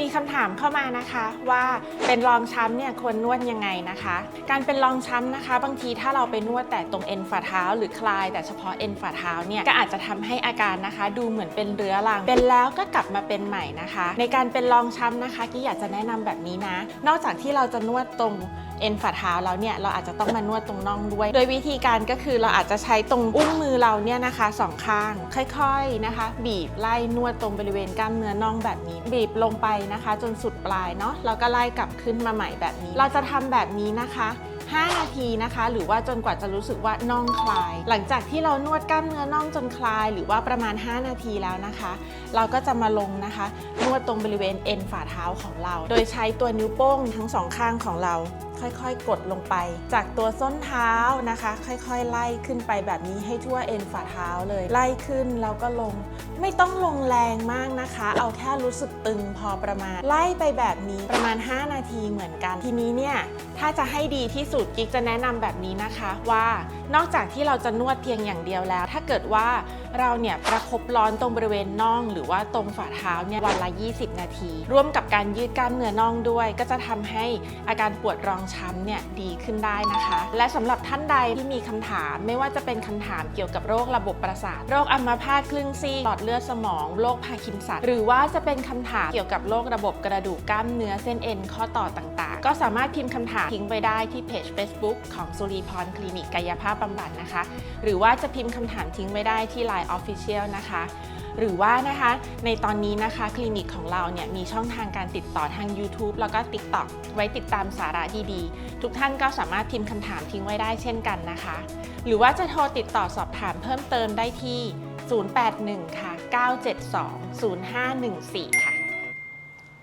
มีคำถามเข้ามานะคะว่าเป็นรองช้ำเนี่ยควรนวดยังไงนะคะ การเป็นรองช้ำนะคะ บางทีถ้าเราไปนวดแต่ตรงเอ็นฝ่าเท้า หรือคลายแต่เฉพาะเอ็นฝ่าเท้าเนี่ยก็อาจจะทำให้อาการนะคะ ดูเหมือนเป็นเรื้อรังเป็นแล้วก็กลับมาเป็นใหม่นะคะ ในการเป็นรองช้ำนะคะกี้อยากจะแนะนำแบบนี้นะ นอกจากที่เราจะนวดตรง เอ็นฝ่าเท้าแล้วเนี่ยเราอาจจะต้องมานวดตรงน่องด้วย โดยวิธีการก็คือเราอาจจะใช้ตรงอุ้งมือเราเนี่ยนะคะสองข้าง ค่อยๆนะคะ บีบไล่นวดตรงบริเวณกล้ามเนื้อน่องแบบนี้ บีบลงไปนะคะ จนสุดปลายเนาะแล้วก็ไล่กลับขึ้นมาใหม่แบบนี้ เราจะทำแบบนี้นะคะ 5 นาทีนะคะ หรือว่าจนกว่าจะรู้สึกว่าน่องคลาย หลังจากที่เรานวดกล้ามเนื้อน่องจนคลาย หรือว่าประมาณ 5 นาทีแล้วนะคะ เราก็จะมาลงนะคะ นวดตรงบริเวณเอ็นฝ่าเท้าของเรา โดยใช้ตัวนิ้วโป้งทั้งสองข้างของเราค่อยๆ กดลงไป จากตัวส้นเท้านะคะ ค่อยๆ ไล่ขึ้นไปแบบนี้ให้ทั่วเอ็นฝ่าเท้าเลยไล่ขึ้นแล้วก็ลง ไม่ต้องลงแรงมากนะคะ เอาแค่รู้สึกตึงพอประมาณ ไล่ไปแบบนี้ประมาณ 5 นาทีเหมือนกัน ทีนี้เนี่ย ถ้าจะให้ดีที่สุดกิ๊กจะแนะนำแบบนี้นะคะว่า นอกจากที่เราจะนวดเพียงอย่างเดียวแล้ว ถ้าเกิดว่าเราเนี่ยประคบร้อนตรงบริเวณน่องหรือว่าตรงฝ่าเท้าเนี่ยวันละ 20 นาที ร่วมกับการยืดกล้ามเนื้อน่องด้วย ก็จะทำให้อาการปวดรองช้ำเนี่ยดีขึ้นได้นะคะ และสำหรับท่านใดที่มีคำถามไม่ว่าจะเป็นคำถามเกี่ยวกับโรคระบบประสาท โรคอัมพาตครึ่งซีหลอดเลือดสมอง โรคพาร์กินสันหรือว่าจะเป็นคำถามเกี่ยวกับโรคระบบกระดูกกล้ามเนื้อเส้นเอ็นข้อต่อต่างๆ ก็สามารถพิมพ์คำถามทิ้งไว้ได้ที่เพจ Facebook ของสุรีพรคลินิกกายภาพบำบัดนะคะ หรือว่าจะพิมพ์คำถามทิ้งไว้ได้ที่ Line Official นะคะ หรือว่านะคะในตอนนี้นะคะคลินิกของเราเนี่ยมีช่องทางการติดต่อทาง YouTube แล้วก็ TikTok ไว้ติดตามสาระดีๆ ทุกท่านก็สามารถพิมพ์คำถามทิ้งไว้ได้เช่นกันนะคะ หรือว่าจะโทรติดต่อสอบถามเพิ่มเติมได้ที่ 081 ค่ะ 972 0514 ค่ะ